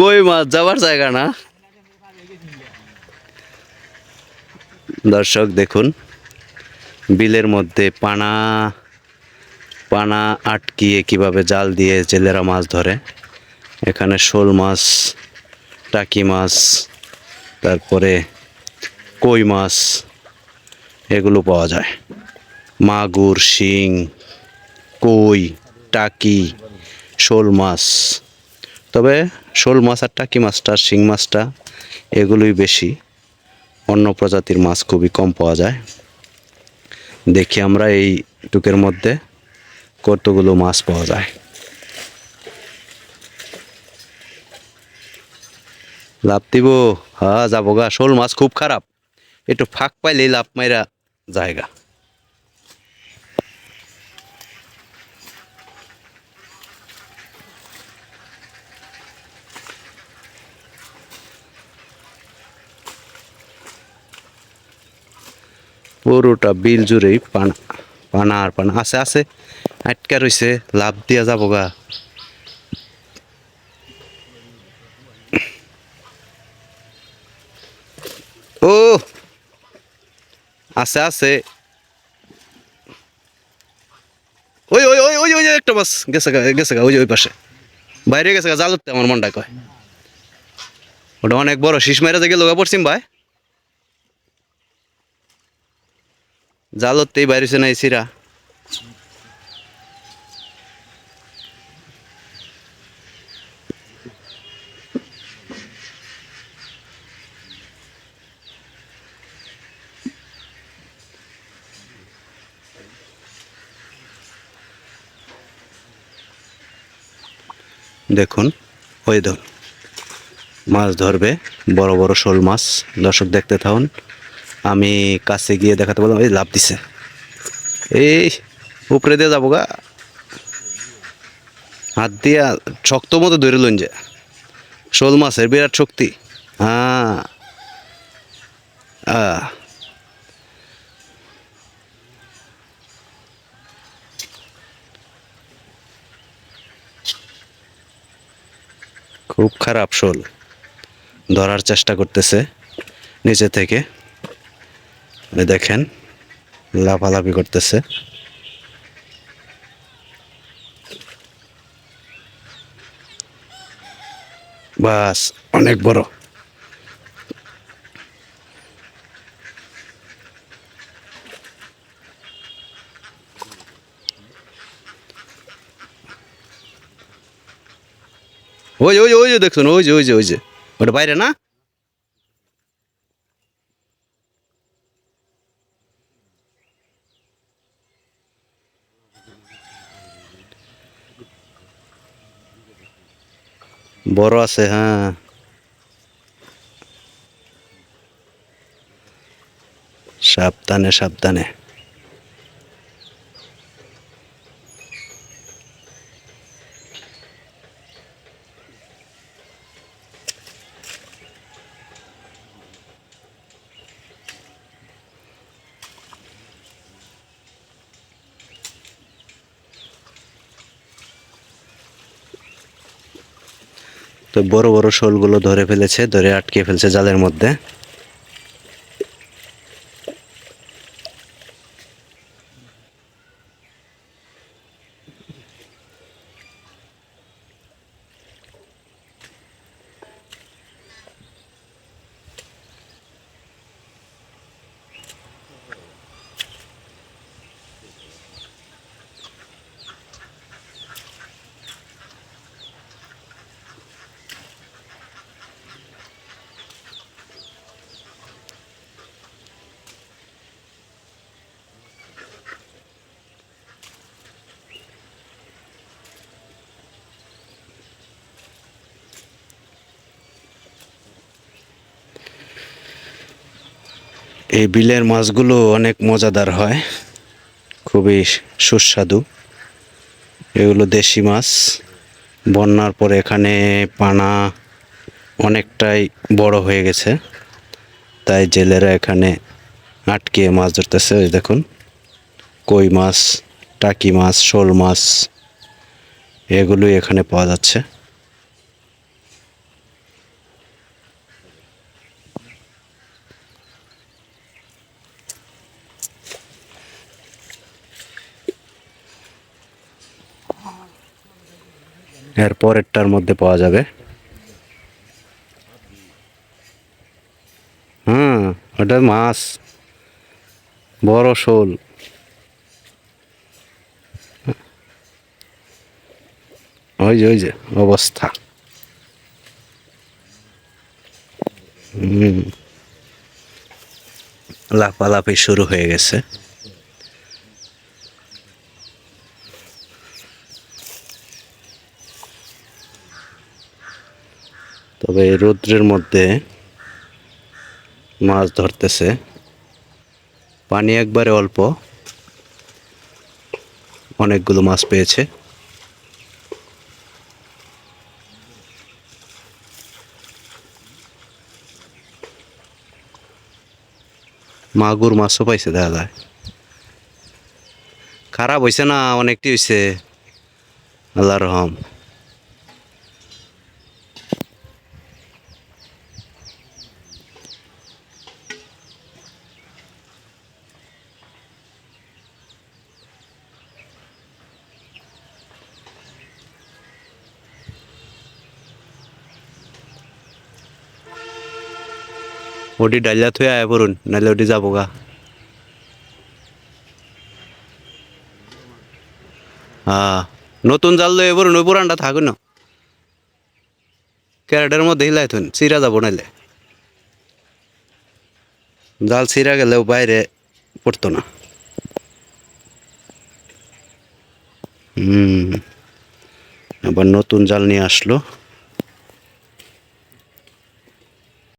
কই মাছ? যাবার জায়গা না? দর্শক, দেখুন। বিলের মধ্যে পানা পানা আটকিয়ে কীভাবে জাল দিয়ে জেলেরা মাছ ধরে। এখানে শোল মাছ, টাকি মাছ, তারপরে কই মাছ, এগুলো পাওয়া যায়। মাগুর, শিং, কই, টাকি শোল মাছ। তবে শোল মাছ আর টাকি মাছটা শিং মাছটা এগুলোই বেশি। অন্য প্রজাতির মাছ খুবই কম পাওয়া যায়। দেখি আমরা এই টুকের মধ্যে কতগুলো মাছ পাওয়া যায়। লাভ দিব? হ্যাঁ যাব গা। শোল মাছ খুব খারাপ। একটু ফাঁক পাইলেই লাভ মাইরা জায়গা পুরোটা বিল জুড়েই পানা পানা আর পানা। আছে আছে। আটকা রইছে, লাভ দিয়া যাব গা। ও! আছে আছে। ওই ওই ওই ওই ওই একটা বাস গেছে গা গেছে গা, ওই ওই পাশে। বাইরে গেছে গা জাল আমার মনটা কয়। ওটা অনেক বড়, শীষ মেরে যে গেল পড়ছিম ভাই। জালতেই বাইরেছে নাই সিরা। দেখুন, ওই ধরুন মাছ ধরবে, বড় বড় শোল মাছ। দর্শক দেখতে থাকুন। আমি কাছে গিয়ে দেখাতে বললাম, এই লাভ দিছে। এই, উপরে দিয়ে যাব গা। হাত দিয়া শক্ত মতো ধরে লইন যে। শোল মাছের বিরাট শক্তি। হ্যাঁ। খুব খারাপ শোল। ধরার চেষ্টা করতেছে নিচে থেকে। এই দেখেন, লাফালাফি করতেছে। বাস, অনেক বড়। ওই ওই ওই যে দেখুন, ওই যে ওই যে ওই যে। ওটা বাইরে না? বড় আছে হ্যাঁ। সাবধানে সাবধানে। তো বড় বড় শোলগুলো ধরে ফেলেছে ধরে আটকে ফেলছে জালের মধ্যে। এই বিলের মাছগুলো অনেক মজাদার হয়। খুবই সুস্বাদু। এগুলো দেশি মাছ। বন্যার পরে এখানে পানা অনেকটাই বড় হয়ে গেছে। তাই জেলেরা এখানে আটকে মাছ ধরতেছে ওই দেখুন। কই মাছ, টাকি মাছ, শোল মাছ, এগুলোই এখানে পাওয়া যাচ্ছে। এর পরেরটার মধ্যে পাওয়া যাবে। হ্যাঁ ওটা মাছ। বড় শোল। ওই যে ওই যে, অবস্থা। লাফালাফি শুরু হয়ে গেছে। তবে এই রৌদ্রের মধ্যে মাছ ধরতেছে। পানি একবারে অল্প। অনেকগুলো মাছ পেয়েছে। মাগুর মাছও পাইছে, দেখা যায়। খারাপ হয়েছে না, অনেকটি হয়েছে আল্লাহ রহম। ওটি ডাইলা থুয়ে আয়া পড়ুন নাহলে ওটি যাব গা হ্যাঁ নতুন জাল লয়ে পড়ুন, ওই পুরানটা থাকুন না। ক্যারেটের মধ্যে হিলাই থুন চিরা যাব নাইলে। জাল ছিঁড়া গেলেও বাইরে পড়তো না। হুম আবার নতুন জাল নিয়ে আসলো।